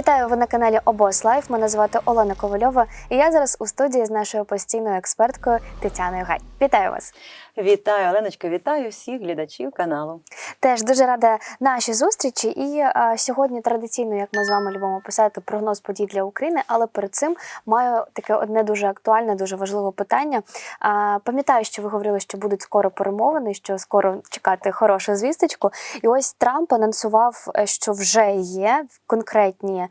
Вітаю ви на каналі Обос Лайф. Мене звати Олена Ковальова, і я зараз у студії з нашою постійною експерткою Тетяною Гай. Вітаю вас! Вітаю, Оленочка, вітаю всіх глядачів каналу. Теж дуже рада нашій зустрічі. І е, сьогодні традиційно, як ми з вами любимо писати, прогноз подій для України. Але перед цим маю таке одне дуже актуальне, дуже важливе питання. А, пам'ятаю, що ви говорили, що будуть скоро перемовини, що скоро чекати хорошу звісточку. І ось Трамп анонсував, е, що вже є конкретні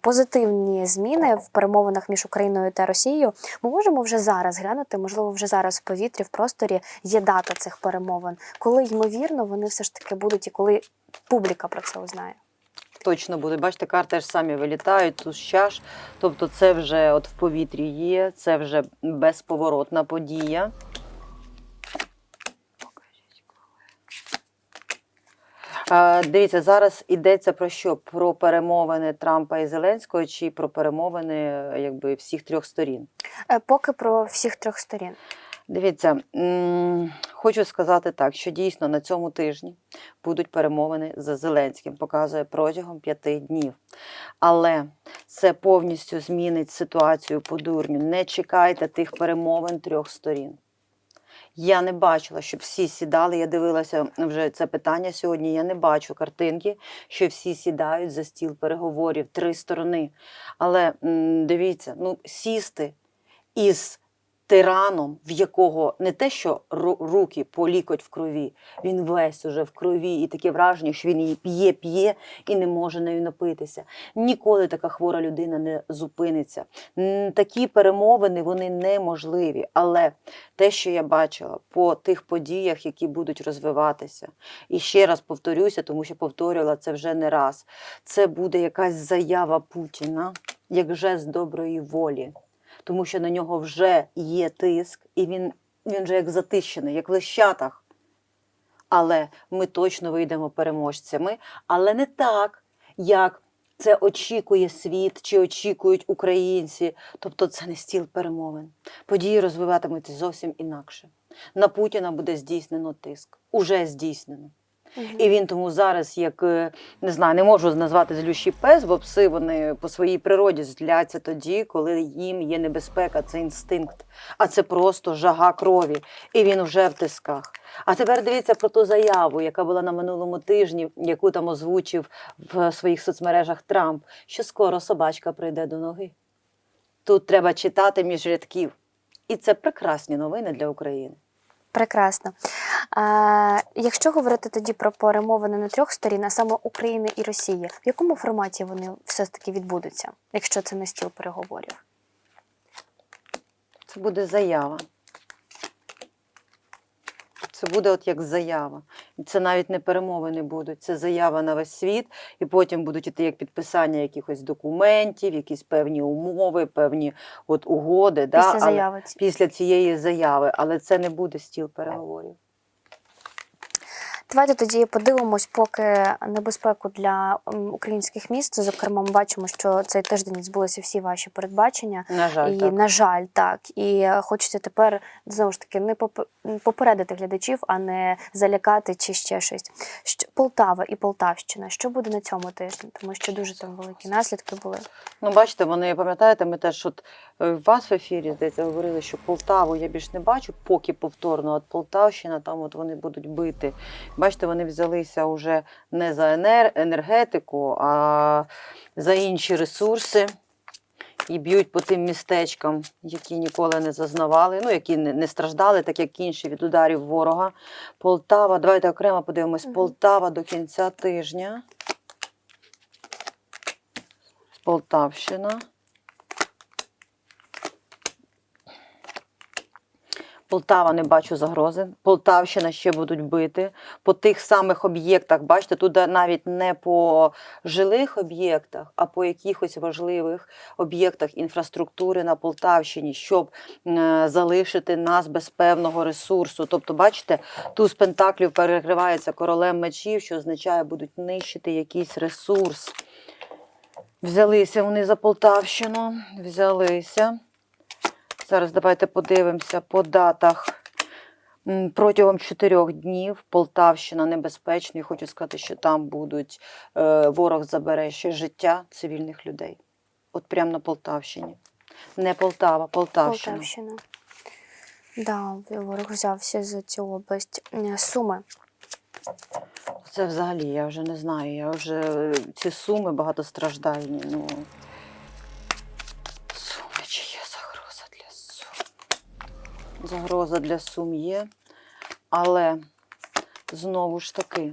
позитивні зміни в перемовинах між Україною та Росією. Ми можемо вже зараз глянути, можливо, вже зараз в повітрі, в просторі є дата цих перемовин, коли ймовірно вони все ж таки будуть, і коли публіка про це узнає. Точно буде. Бачите, карти ж самі вилітають, тут щаш. Тобто, це вже от в повітрі є, це вже безповоротна подія. Дивіться, зараз йдеться про що? Про перемовини Трампа і Зеленського чи про перемовини е, якби всіх трьох сторін? Е, Поки про всіх трьох сторін. Дивіться, хочу сказати так, що дійсно на цьому тижні будуть перемовини з Зеленським, показує протягом п'яти днів. Але це повністю змінить ситуацію по дурню. Не чекайте тих перемовин трьох сторін. Я не бачила, щоб всі сідали. Я дивилася вже це питання сьогодні. Я не бачу картинки, що всі сідають за стіл переговорів три сторони. Але м, дивіться, ну сісти із тираном, в якого не те, що руки по лікоть в крові, він весь уже в крові, і таке враження, що він її п'є, п'є і не може нею напитися. Ніколи така хвора людина не зупиниться. Такі перемовини вони неможливі. Але те, що я бачила по тих подіях, які будуть розвиватися, і ще раз повторюся, тому що повторювала це вже не раз. Це буде якась заява Путіна як жест доброї волі тому що на нього вже є тиск, і він, він вже як затищений, як в лещатах. Але ми точно вийдемо переможцями, але не так, як це очікує світ чи очікують українці. Тобто це не стіл перемовин. Події розвиватимуться зовсім інакше. На Путіна буде здійснено тиск. Уже здійснено. І він тому зараз, як е, не знаю, не можу назвати злющий пес, бо пси вони по своїй природі зляться тоді, коли їм є небезпека, це інстинкт, а це просто жага крові. І він вже в тисках. А тепер дивіться про ту заяву, яка була на минулому тижні, яку там озвучив в своїх соцмережах Трамп, що скоро собачка прийде до ноги. Тут треба читати між рядків. І це прекрасні новини для України. Прекрасно. А, якщо говорити тоді про перемовини на трьох сторін, а саме України і Росії, в якому форматі вони все ж таки відбудуться, якщо це не стіл переговорів? Це буде заява. Це буде от як заява. Це навіть не перемовини будуть. Це заява на весь світ, і потім будуть іти як підписання якихось документів, якісь певні умови, певні от угоди. Після да? заяви. після цієї заяви, але це не буде стіл переговорів. Давайте тоді подивимось, поки небезпеку для українських міст. Зокрема, ми бачимо, що цей тиждень збулися всі ваші передбачення. На жаль, і так. на жаль, так. І хочеться тепер знову ж таки не поп- попередити глядачів, а не залякати чи ще щось. Що Полтава і Полтавщина. Що буде на цьому тижні? Тому що дуже там великі наслідки були. Ну, бачите, вони пам'ятаєте, ми теж от вас в ефірі здається говорили, що Полтаву я більш не бачу, поки повторно. От Полтавщина, там от вони будуть бити. Бачите, вони взялися вже не за енергетику, а за інші ресурси. І б'ють по тим містечкам, які ніколи не зазнавали, ну які не, страждали, так як інші від ударів ворога. Полтава, давайте окремо подивимось. Полтава до кінця тижня. Полтавщина. Полтава не бачу загрози. Полтавщина ще будуть бити по тих самих об'єктах. Бачите, тут навіть не по жилих об'єктах, а по якихось важливих об'єктах інфраструктури на Полтавщині, щоб залишити нас без певного ресурсу. Тобто, бачите, туз пентаклів перекривається королем мечів, що означає, будуть нищити якийсь ресурс. Взялися вони за Полтавщину, взялися. Зараз давайте подивимося по датах. Протягом чотирьох днів Полтавщина небезпечна. І хочу сказати, що там будуть е, ворог забере ще життя цивільних людей. От прямо на Полтавщині. Не Полтава, Полтавщина. Полтавщина. Да, ворог взявся за цю область. Суми. Це взагалі, я вже не знаю. Я вже е, ці суми багатостраждальні. Ну, суми, чи є загроза для сум? Загроза для сум є, але знову ж таки,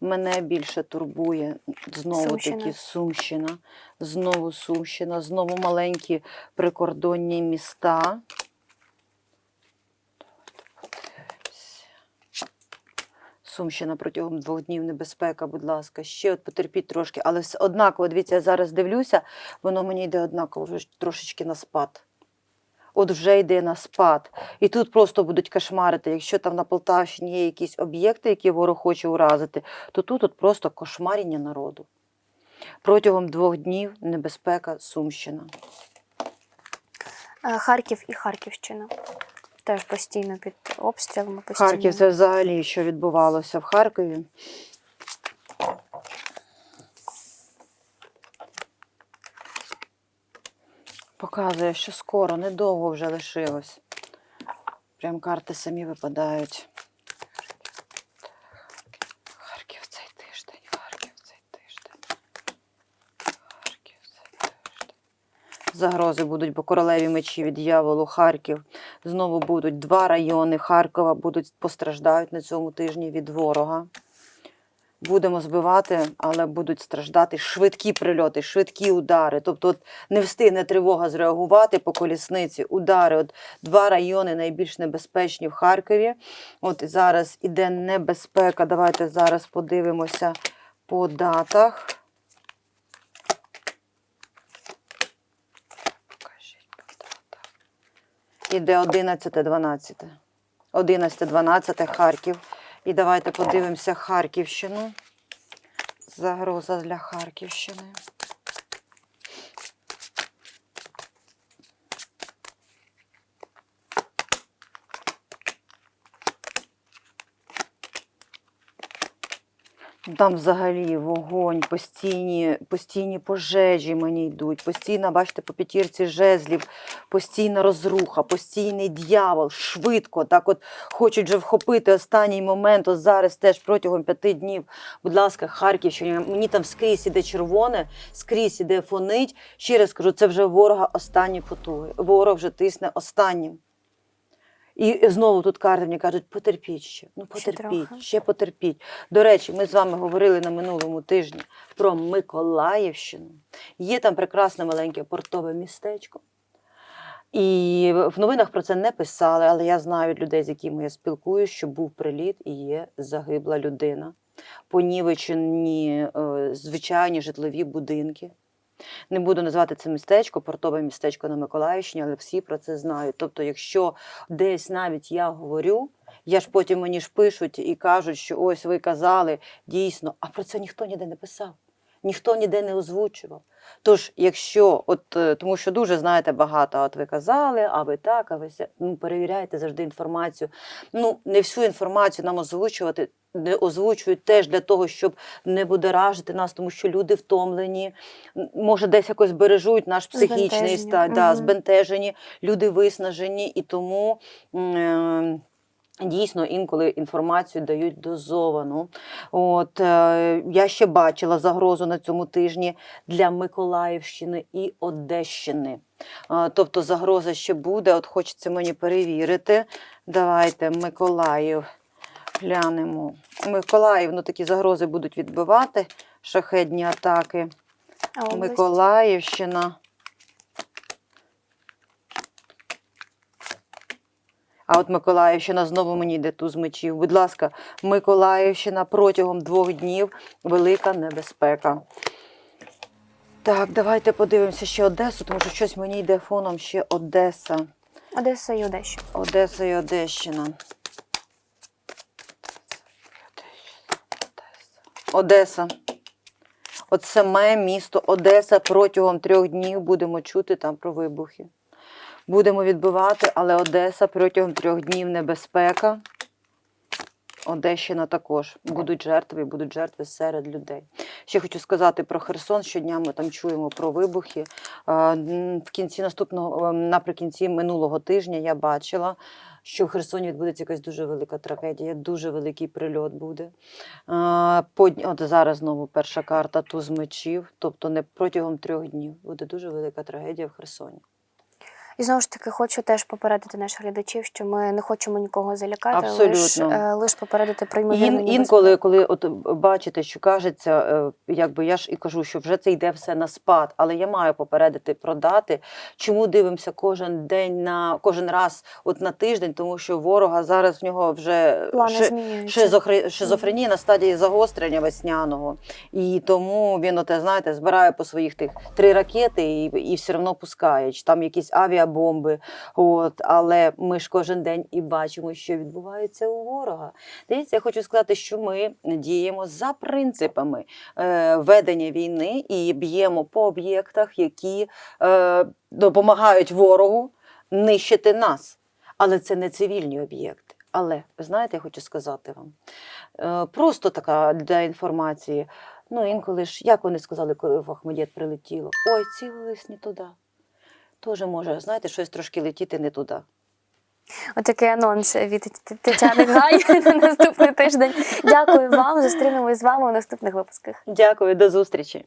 мене більше турбує знову таки Сумщина. Знову Сумщина, знову маленькі прикордонні міста. Сумщина протягом двох днів небезпека, будь ласка, ще от потерпіть трошки, але однаково, дивіться, я зараз дивлюся, воно мені йде однаково трошечки на спад. От вже йде на спад. І тут просто будуть кошмарити. Якщо там на Полтавщині є якісь об'єкти, які ворог хоче уразити, то тут от просто кошмаріння народу. Протягом двох днів небезпека Сумщина. Е, Харків і Харківщина. Теж постійно під обстрілами. Постійно. Харків це взагалі, що відбувалося в Харкові. Показує, що скоро, недовго вже лишилось. Прям карти самі випадають. Харків цей тиждень, Харків цей тиждень. Харків цей тиждень. Загрози будуть, бо королеві мечі від дьяволу, Харків. Знову будуть два райони Харкова будуть постраждають на цьому тижні від ворога. Будемо збивати, але будуть страждати швидкі прильоти, швидкі удари. Тобто, от не встигне тривога зреагувати по колісниці. Удари. От два райони найбільш небезпечні в Харкові. От зараз іде небезпека. Давайте зараз подивимося по датах. Іде 11-12. 11-12 Харків. І давайте подивимося Харківщину. Загроза для Харківщини. Там взагалі вогонь, постійні, постійні пожежі мені йдуть, постійна, бачите, по п'ятірці жезлів, постійна розруха, постійний дьявол, швидко, так от хочуть вже вхопити останній момент, ось зараз теж протягом п'яти днів, будь ласка, Харківщина, мені там скрізь іде червоне, скрізь іде фонить. Ще раз кажу, це вже ворога останні потуги. Ворог вже тисне останнім. І знову тут карти мені кажуть, потерпіть ще. Ну, потерпіть, трохи. ще потерпіть. До речі, ми з вами говорили на минулому тижні про Миколаївщину. Є там прекрасне маленьке портове містечко. І в новинах про це не писали, але я знаю людей, з якими я спілкуюся, що був приліт і є загибла людина. Понівечені е, звичайні житлові будинки. Не буду називати це містечко, портове містечко на Миколаївщині, але всі про це знають. Тобто, якщо десь навіть я говорю, я ж потім мені ж пишуть і кажуть, що ось ви казали дійсно, а про це ніхто ніде не писав, ніхто ніде не озвучував. Тож, якщо, от е, тому що дуже знаєте багато, от ви казали, а ви так, а ви ся, ну перевіряйте завжди інформацію. Ну, не всю інформацію нам озвучувати. Не озвучують теж для того, щоб не будоражити нас, тому що люди втомлені, може, десь якось бережуть наш психічний стан, да, збентежені, люди виснажені, і тому. е, Дійсно, інколи інформацію дають дозовану. От е, я ще бачила загрозу на цьому тижні для Миколаївщини і Одещини. Е, тобто загроза ще буде. От хочеться мені перевірити. Давайте Миколаїв глянемо. Миколаїв, ну такі загрози будуть відбивати шахедні атаки. А? Миколаївщина. А от Миколаївщина знову мені йде туз мечів. Будь ласка, Миколаївщина протягом двох днів велика небезпека. Так, давайте подивимося ще Одесу, тому що щось мені йде фоном ще Одеса. Одеса і Одещина. Одеса і Одещина. Одеса. От саме місто Одеса протягом трьох днів будемо чути там про вибухи. Будемо відбивати, але Одеса протягом трьох днів небезпека. Одещина також будуть жертви, будуть жертви серед людей. Ще хочу сказати про Херсон. Щодня ми там чуємо про вибухи. В кінці наступного наприкінці минулого тижня я бачила, що в Херсоні відбудеться якась дуже велика трагедія, дуже великий прильот буде. От зараз знову перша карта туз мечів, тобто не протягом трьох днів буде дуже велика трагедія в Херсоні. І знову ж таки хочу теж попередити наших глядачів, що ми не хочемо нікого залякати, Абсолютно. лише лиш попередити про Ін, інколи, коли от бачите, що кажеться, е, якби я ж і кажу, що вже це йде все на спад, але я маю попередити про дати. Чому дивимося кожен день на кожен раз, от на тиждень, тому що ворога зараз в нього вже шизофренія на стадії загострення весняного. І тому він, оте, знаєте, збирає по своїх тих три ракети і, і все одно пускає. Чи там якісь авіабомби. От, але ми ж кожен день і бачимо, що відбувається у ворога. Дивіться, я хочу сказати, що ми діємо за принципами е, ведення війни і б'ємо по об'єктах, які е, допомагають ворогу нищити нас. Але це не цивільні об'єкти. Але знаєте, я хочу сказати вам, е, просто така для інформації. Ну, інколи ж, як вони сказали, коли в Ахмедєт прилетіло, ой, цілились не туди. Тоже може, знаєте, щось трошки летіти не туди. Отакий анонс від Тетяни Гай на наступний тиждень. Дякую вам. Зустрінемось з вами у наступних випусках. Дякую, до зустрічі.